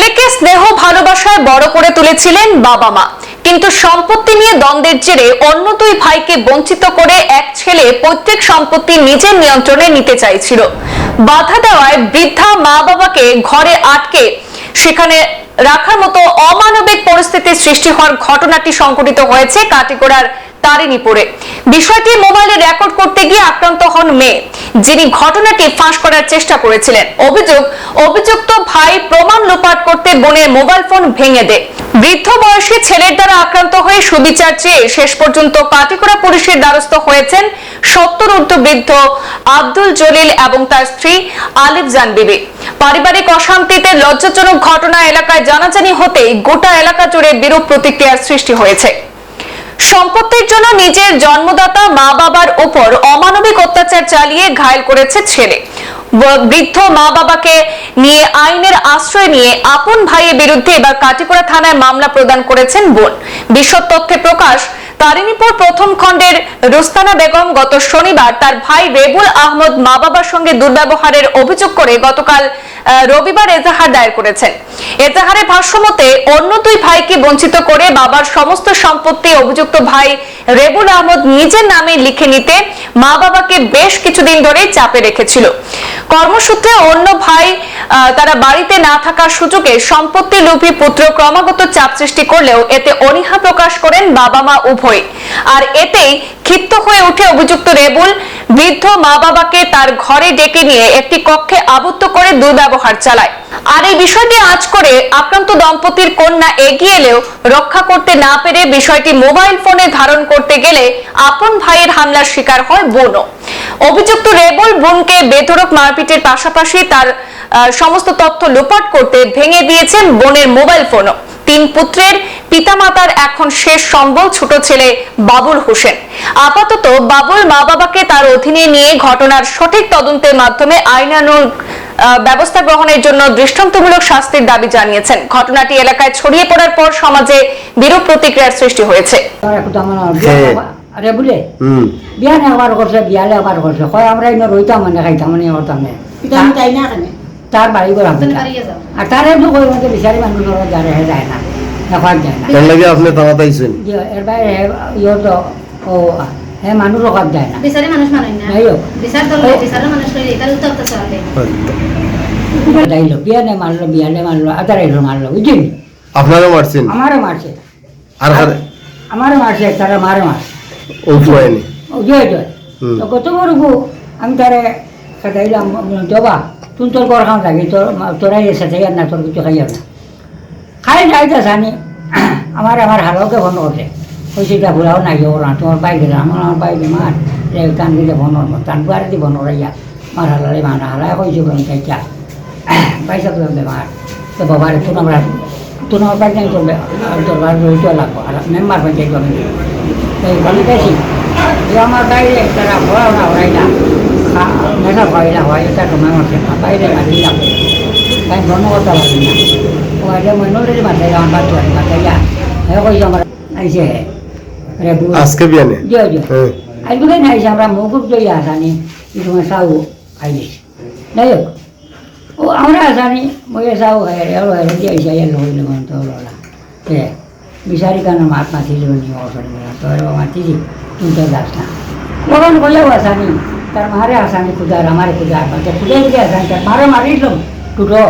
ছেলেকে স্নেহ ভালোবাসায় বড় করে তুলেছিলেন বাবা মা। কিন্তু সম্পত্তি নিয়ে দ্বন্দ্বের জেরে অন্য দুই ভাইকে বঞ্চিত করে এক ছেলে পৈতৃক সম্পত্তি নিজের নিয়ন্ত্রণে নিতে চাইছিল। বাধা দেওয়ায় বৃদ্ধা মা বাবাকে ঘরে আটকে সেখানে রাখার মতো অমানবিক পরিস্থিতির সৃষ্টি হওয়ার ঘটনাটি সংঘটিত হয়েছে কাটিগোড়ার তারিণীপুরে। বিষয়টি মোবাইলে রেকর্ড করতে গিয়ে আক্রান্ত হন মেয়ে, যিনি ঘটনাটি ফাঁস করার চেষ্টা করেছিলেন। অভিযোগ, অভিযুক্ত ভাই প্রমাণ লোপাট করতে বোনের মোবাইল ফোন ভেঙে দেয়। বৃদ্ধ বয়সী ছেলের দ্বারা আক্রান্ত হয়ে সুবিচার চেয়ে শেষ পর্যন্ত কাটিগড়া পুলিশের দ্বারস্থ হয়েছেন সত্তর ঊর্ধ্ব বৃদ্ধ আব্দুল জলিল এবং তার স্ত্রী আলিফ জান বিবি। পারিবারিক অশান্তিতে লজ্জাজনক ঘটনা এলাকায় জানাজানি হতেই গোটা এলাকা জুড়ে বিরূপ প্রতিক্রিয়ার সৃষ্টি হয়েছে। সম্পত্তির জন্য নিজের জন্মদাতা মা বাবার উপর অমানবিক অত্যাচার চালিয়ে ঘায়ল করেছে ছেলে। বৃদ্ধ মা বাবাকে নিয়ে আইনের আশ্রয় নিয়ে আপন ভাইয়ের বিরুদ্ধে এবার কাটিপুরা থানায় মামলা প্রদান করেছেন বোন। বিশদ তথ্যে প্রকাশ তারিণীপুর প্রথম খণ্ডের রুস্তানা বেগম গত শনিবার তার ভাই রেবুল আহমদ মা বাবার সঙ্গে দুর্ব্যবহারের অভিযোগ করে গতকাল রবিবার এজাহার দায়ের করেছেন। এজাহারে ভাষ্যমতে অন্য দুই ভাইকে বঞ্চিত করে বাবার সমস্ত সম্পত্তি অভিযুক্ত ভাই রেবুল আহমদ নিজের নামে লিখে নিতে মা বাবাকে বেশ কিছুদিন ধরে চাপে রেখেছিল। কর্মসূত্রে অন্য ভাই তারা বাড়িতে না থাকার সুযোগে সম্পত্তি লোভী পুত্র ক্রমাগত চাপ সৃষ্টি করলেও এতে অনীহা প্রকাশ করেন বাবা মা উভয়। আর এতেই ক্ষিপ্ত হয়ে উঠে অভিযুক্ত রেবুল বৃদ্ধ মা বাবাকে তার ঘরে ডেকে নিয়ে একটি কক্ষে আবদ্ধ করে দুর্ব্যবহার চালায়। আর এই বিষয়টি আজ করে আক্রান্ত দম্পতির কন্যা এগিয়ে এলেও রক্ষা করতে না পেরে বিষয়টি মোবাইল ফোনে ধারণ করতে গেলে আপন ভাইয়ের হামলার শিকার হয় বোনও। অভিযুক্ত রেবুল বোনকে বেধড়ক মারপিটের পাশাপাশি তার সমস্ত তথ্য লোপাট করতে ভেঙে দিয়েছেন বোনের মোবাইল ফোনও। তিন পুত্রের পিতামাতার এখন শেষ সম্বল ছোট ছেলে বাবুল হোসেন। আপাতত বাবুল মা বাবাকে তার অধীনে নিয়ে ঘটনার সঠিক তদন্তের মাধ্যমে আইনানুগ আহ, ব্যবস্থা গ্রহণের জন্য দৃষ্টান্তমূলক শাস্তির দাবি জানিয়েছেন। ঘটনাটি এলাকায় ছড়িয়ে পড়ার পর সমাজে বিরূপ প্রতিক্রিয়ার সৃষ্টি হয়েছে। আমার আমার হ্যাঁ। আরে হুম। বিয়ানে আবার করছে বিয়ালে আবার করছে। কয় আমরা ইনো রইতাম মানে খাইতাম মানে করতাম না তাই না তার বাড়ি যাও। আর তার মধ্যে বিচারি মানুষ যারে যায় না। দেখার যায় না। কেন লাগে আপনি তাড়াতাইছেন যে এর বাইরে হে ইয়ে তো ও হে মানুষ রকার যায় না। বিচারে মানুষ মানুষ না। নাই হোক। বিচার দল বিচারে মানুষ লইলে তার উত্তর তো চলে যাইলো বিয়ানে মারলো বিয়ালে মারলো আদার মারলো বুঝলি আপনারও মারছেন? আমারে মারছে আর হারে আমারে মারছে তারা মারে মারছে উঠু হয়নি জয় জয়। তো কত বড় আমি তারে খাইলাম জবা। তুই তোর কর খাম থাকি তোর তোরাই এসে থাকি আর না তোর কিছু খাইয়ার না। খাই যাইতে জানি। আমার আমার হালকে বন্ধ করছে কইছে, এটা ভুলাও নাই ওর না, তোমার বাইক আমার আমার বাইক মার। টান দিলে বন্ধ টান বুয়ারে দি বন্ধ রাইয়া মার হালালে, মার হালায় কইছে বন্ধ চাইছা পয়সা তো মার। তো বাবার তুন আমরা তুন আমার বাইক নাই করবে তোর বার রইতে লাগবো। আর মেম্বার পঞ্চায়েত আমি এই বলে গেছি যে আমার বাইরে, তারা ভরা না হয় না। নেশা হয় না হয় এটা তোমার বাইরে মারিলাম তাই মনে কথা পারি না। আজকে বিয়ানে আজকে না আইসে আমরা মুকুব জয়ী আসানি তোমার সাউ খাই দিছি যাই হোক ও আমরা আসানি মই সাউ খাই এলো এলো দিয়ে আইসা এলো হইলে মন তো হলো না এ বিচারি কারণে মাত মাতিল নি অসরি না তো মাতিছি তুই তো যাস না বরং বলেও আসানি তার মারে আসানি খুদার আমার খুদার খুদাই দিয়ে আসানি তার মারে মারিল টুটো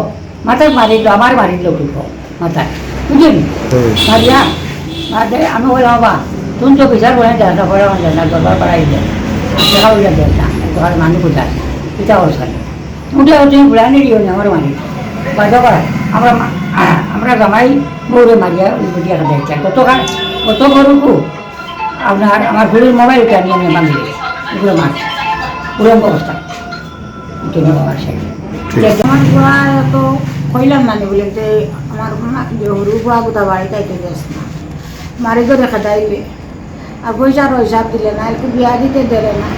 মাথায় মারিল আমার মারিল টুটো মাথায়। বুঝলি হুম। মারিয়া মারে আমি বললাম বাবা তুমি তো বিচার বলে দেয় না পরে আমার না দরবার পাড়াই দেয় দেখা হইলে দেয় না তোমার মানুষ কোথায়? এটা অবস্থানে উঠে তুমি বুড়ানি দিও না আমার মানুষ বাজা করা আমরা আমরা জামাই বউরে মারিয়া ওই বুটিয়া খাতে চাই কত গরুকু আপনার আমার ঘুরির মোবাইলটা নিয়ে নিয়ে বাঁধি এগুলো মাছ উড়ন্ত অবস্থা। তুমি আমার সাইড আমার বুয়া তো কইলাম মানে বলে যে আমার সৰু বুয়া গোটা বাড়িতে আইতে যাস না। মারি করে খাটাইলে আর পয়সার হিসাব দিলে না, একটু বিয়া দিতে দেবে না।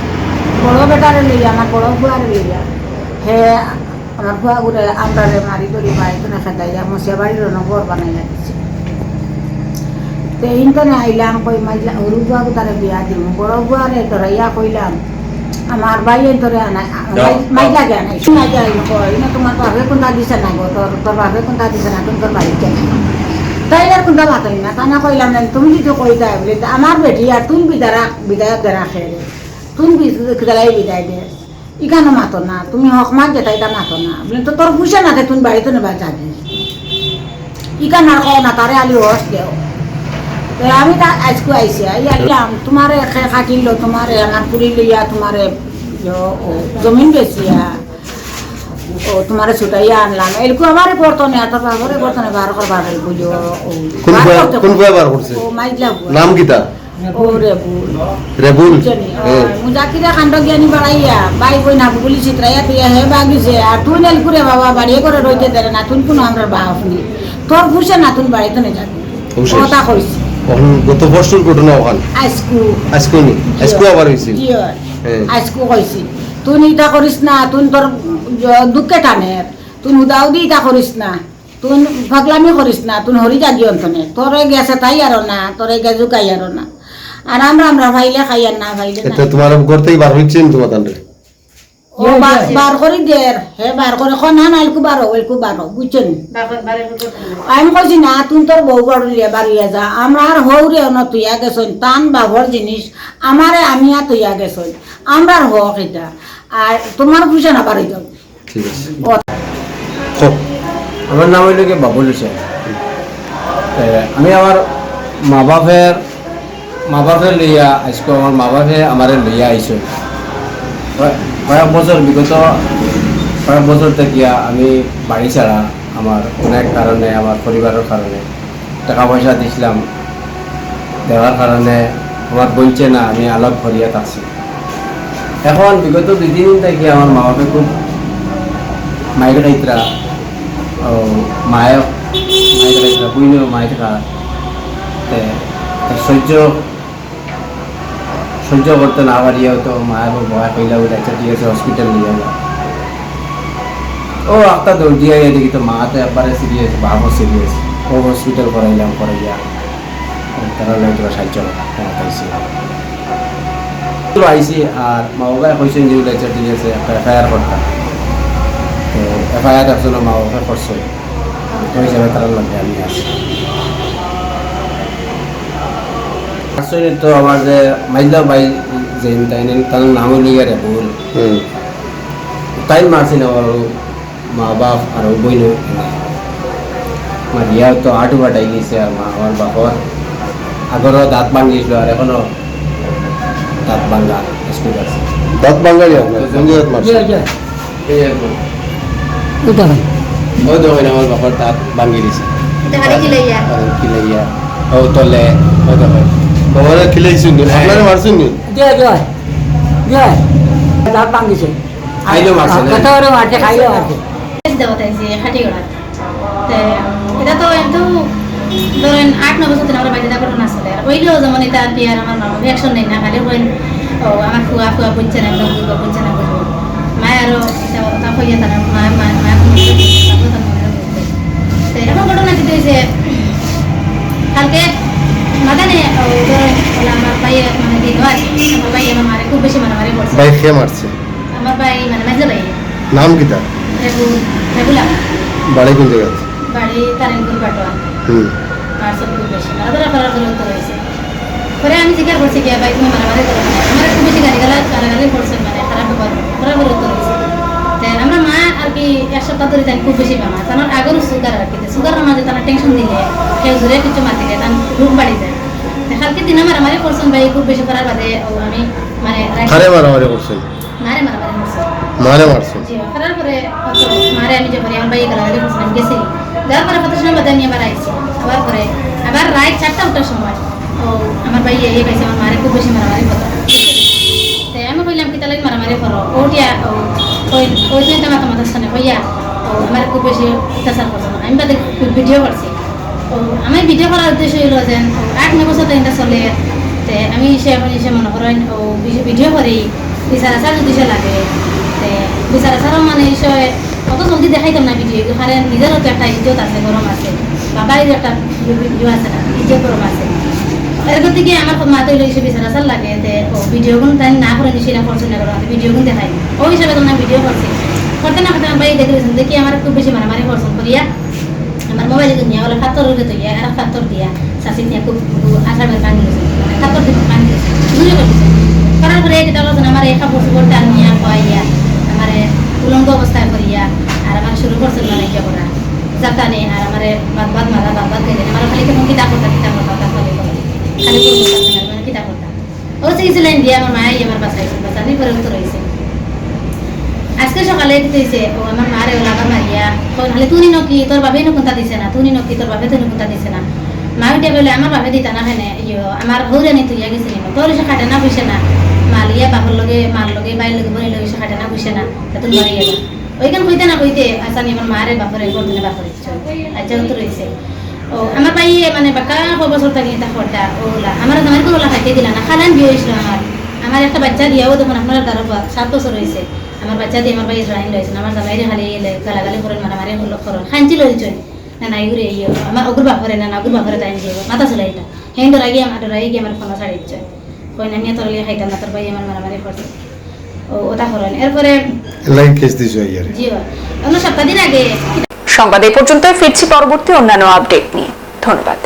বড় বেটারে লইয়া, আমার বড় বুয়ারে লইয়া, হে, আমার বুয়া ঘুরে আমরা মারি করি বাড়িতে না খাটাইয়া মশিয়া বাড়ির নগর বানাই দিচ্ছে তো ইনতনে আইলাম, কই মাইলা সৰু বুয়া গোটারে বিয়া দিম, বড় বুয়ারে ধরাইয়া কইলাম আমার বাইয়ের ধরে আনাই মাই লাগে আনাই যাই কই না তোমার বাপে কোনটা দিছে না গো? তোর তোর বাপে কোনটা দিছে না তুমি তোর বাড়িতে তাই আর কোনটা মাতাই না তা না কইলাম না তুমি যদি কই দেয় বলে আমার বেটি আর তুমি বিদারা বিদায়ক দেরা খেয়ে তুমি বিদায় বিদায় দে। ইখানো মাতো না তুমি হক মাত যেটা এটা মাতো না বলে তো তোর বুঝে না তুমি বাড়িতে নেবা যাবি। ইখান আর কও না তারে আলি হস দেও। আমি তা আজকে আইসি আই আইলাম তোমারে খাটিল তোমারে আমার পুরি লইয়া তোমারে জমিন বেচিয়া ও তোমারে ছুটাইয়া আনলাম। এরকম আমারে বর্তনে এত বাবরে বর্তনে বার করবার বুঝো কোন বার করছে? নাম কিতা? ও রে বুল রেবুল। মুজাকিরা কাণ্ড জ্ঞানী বাড়াইয়া বাই বই না বলি চিত্রাইয়া তুইয়া হে বাগিছে আর তুই নেল করে বাবা বাড়িয়ে করে রইতে দেরে না কোনো আমরা বাপ নি তোর খুশে না তুই বাড়িতে নে যাবি কথা কইছি। গত বছর ঘটনা ওখান? আজকু। আজকে নি? আজকে আবার হয়েছিল জি হয়। আজকু কইছি তুই ইটা করিস না তুই তোর দুঃখে টানের তুই উদাও দি ইটা করিস না। তুই পাগলামি করিস না তুই হরি জাগি অন্তনে। তোরে গেছে তাই আর না তোরে গেজু খাই আর না। আর আমরা আমরা ভাইলে খাই আর না ভাইলে এটা তোমার থেকে বার হচ্ছেন তোমার ও বা- বার করে দের। হে বার করে। খন না নাইলকু বারো ওইলকু বারো বুঝছেন? আমি কইছি না তুই তোর বউ বাড়িয়ে বাড়িয়ে যা। আমরা আর হৌরে ন তুইয়া গেছন টান বাবর জিনিস আমারে আমিয়া তুইয়া গেছন আমরা হক এটা আর তোমার বুঝে না বাড়ি যাও। ঠিক আছে। আমার নাম হইল কি বাবুল হোসেন। আমি আমার মা বাপের মা বাপের লইয়া আজকে আমার মা বাপে আমারে লইয়া আইসো। কয়- কয়েক বছর বিগত কয়েক বছর থেকে আমি বাড়ি ছাড়া আমার অনেক কারণে, আমার পরিবারের কারণে টাকা পয়সা দিছিলাম। দেওয়ার কারণে আমার বলছে, না, আমি আলাপ করিয়া থাকছি এখন বিগত দুই দিন থেকে আমার মা বাপে খুব মাইক রাইতরা ও মায়ে মাইক রাইতরা বুঝলো মাই থাকা তে তে সহ্য সহ্য করতে না পারিয়াও তো মায়ের কইলা বলে আচ্ছা ঠিক আছে হসপিটাল নিয়ে যাব ও একটা দৌড় দিয়ে গিয়ে দেখি তো মা তো একবারে সিরিয়াস বাবু সিরিয়াস ও হসপিটাল করাইলাম করাইয়া তারা লাগে তোরা সাহায্য পাইছি আইসি আর মা বাবা কইছেন যে আচ্ছা ঠিক আছে একটা এফআইআর করতাম তো এফআইআর একজন মা বাবা করছে ওই হিসাবে তারা লাগে আমি আসি আসলে তো আমার যে মাইলা বাই যে তাই তার নাম লিগে রে ভুল হুম। তাই মারছি না ওর মা বাপ আর ও বইন। আমার বিয়া তো আটু বাটাই গেছে আর মা আমার বাপর আগরও দাঁত ভাঙিয়েছিল আর এখনও দাঁত ভাঙ্গা স্কুল আছে। দাঁত বাঙালি আপনার? ওই তো হয় না আমার বাপর দাঁত ভাঙি দিছে। দেখালে কি লইয়া আর কি ও তলে ওই তো হয় তোমারে খিলাইছেন নি আপনারে মারছেন জয় জয় জয় দাঁত ভাঙিছে খাইলেও মারছে? কথা করে মারছে খাইলেও মারছে দেওয়াতাইছে খাটি গড়াত এটা তো একটু ধরেন আট ন বছর ধরে আমরা বাড়িতে ঘটনা আসলে আর ওইলেও যেমন এটা আর আর আমার মামা রিয়াকশন নেই না খালি বলেন ও আমার ফুয়া ফুয়া বুঝছে না একদম বুঝব বুঝছে না বুঝব মায় আরও এটা কথা কইয়া তারা মা মা মা এরকম ঘটনা কালকে মানে দিন আমার ভাই মারে খুব বেশি মারামারি করছে। ভাই খেয়ে মারছে? আমার ভাই মানে ভাই। নাম রেগু রেগুলার বাড়ি কোন জায়গায় বাড়ি তারেনপুর পাটোয়া। হুম। খুব বেশি। মারাধরা করার হয়েছে। পরে আমি জিজ্ঞাসা করছি কি ভাই তুমি মারামারি করো আমার খুব বেশি গালি গালা গালাগালি করছেন মানে খারাপ ব্যাপার উত্তর হয়েছে তো আমরা মা আর কি এক সপ্তাহ ধরে তাই খুব বেশি বেমার তার আগের সুগার আর কি। সুগারের মাঝে তারা টেনশন দিলে কেউ জোরে কিছু মাতি দেয় তার রূপ বাড়ি যায়। তো কালকে দিনে মারামারি করছেন ভাই খুব বেশি করার বাদে আমি মানে কারে মারামারি করছেন? মারে মারামারি করছেন। মারে মারছেন? জি, করার পরে মারে আমি যখন আমার বাইকে গালাগালি করছিলাম গেছি। যাওয়ার পরে কত সময় বাদে আমি আবার আইছি। আবার পরে আবার রাত চারটা উঠার সময় ও আমার ভাই এই পাইছে আমার মারে খুব বেশি মারামারি করো তো আমি কইলাম কি তাহলে মারামারি করো। ওটিয়া ওই ওই মাথার সামনে হইয়া ও আমার খুব বেশি অত্যাচার করছে আমি বাদে ভিডিও করছি। আমি ভিডিও করার উদ্দেশ্য হইল যে আট নয় বছর তো চলে, তে আমি সে এখন সে মনে করেন ভিডিও করি বিচার আচার যদি সে লাগে, তে বিচার আচারও মানে সে অত জলদি দেখাইতাম না ভিডিও এখানে নিজেরও তো একটা ইজ্জত আছে গরম আছে বাবারই একটা ইয়ে আছে না ইজ্জত গরম আছে। এরপর থেকে আমার মা তো এসে বিচার আসার লাগে ও ভিডিও গুণ তাই না করে দিছি না করছে না করে ভিডিও গুণ দেখাই ওই হিসাবে তো না ভিডিও করছি করতে না করতে ভাই দেখে দেখি আমার খুব বেশি মারামারি করছেন করিয়া আমার মোবাইলে দুনিয়া বলে ফাতর উঠে তো ইয়া আর ফাতর দিয়া শাসি নিয়ে খুব আশা করে পানি দিয়েছে মানে ফাতর দিব পানি দিয়েছে দুই করতেছে করার পরে এটা বলছেন আমার এই কাপড় চোপড় টান নিয়ে কয়াইয়া আমার উলঙ্গ অবস্থায় করিয়া আর আমার শুরু করছেন মানে ইয়ে করা জাতানে আর আমার বাদ বাদ মারা বাদ বাদ দিয়ে আমার খালি কেমন কিতা করতা কিতা করতা তা খালি খালি মানে কিতা করতা ও চিকিৎসা দিয়ে আমার মায়াই আমার বাসাইছে বাসানি পরে উত্তর হয়েছে আজকে সকালে কি হয়েছে ও আমার মারে ওলা আবার মারিয়া নাহলে তুই নকি, তোর বাবে নো কোনটা দিছে না তুই নকি, তোর বাবে তুই কোনটা দিছে না। মা উঠে বলে আমার বাবে দিতা না হেনে, ইয়ো, আমার হৌরে নি তুই গেছে নি তোর এসে খাটে না বুঝে না। মালিয়া বাবার লগে মার লগে বাইর লগে বলে লগে এসে খাটে না বুঝে না তুমি বাড়ি গেলা ওইখান কইতে না কইতে আচ্ছা নি আমার মারে বাপরে করতে না বাপরে আচ্ছা তো রয়েছে ও আমার ভাই মানে বাকা বছর থাকি তা খরটা ওলা আমার আমার কোনো খাইতে দিলা না, খালান বিয়ে হয়েছিল আমার আমার একটা বাচ্চা দিয়াও দেখুন আপনারা দ্বারা সাত বছর হয়েছে আমার বাচ্চা দিয়ে আমার ভাই ইসরাইল রয়েছে আমার জামাইরে খালি এলে গালাগালি করেন মারামারি হলো করেন খাঞ্চি লইছ না নাই ঘুরে ইয়ে আমার অগুর বাপরে না অগুর বাপরে তাই দিয়ে। মাথা চলে এটা হেন ধরা গিয়ে আমার ধরা গিয়ে আমার ফোন ছাড়ি দিচ্ছে কই না নিয়ে তোর লিয়ে খাইতাম না তোর ভাই আমার মারামারি করছে ও ওটা করেন এরপরে এলাই কেস দিছো ইয়ারে জিও অন্য সপ্তাহ দিন আগে সংবাদ এই পর্যন্ত ফিরছি পরবর্তী অন্যান্য আপডেট নিয়ে। ধন্যবাদ।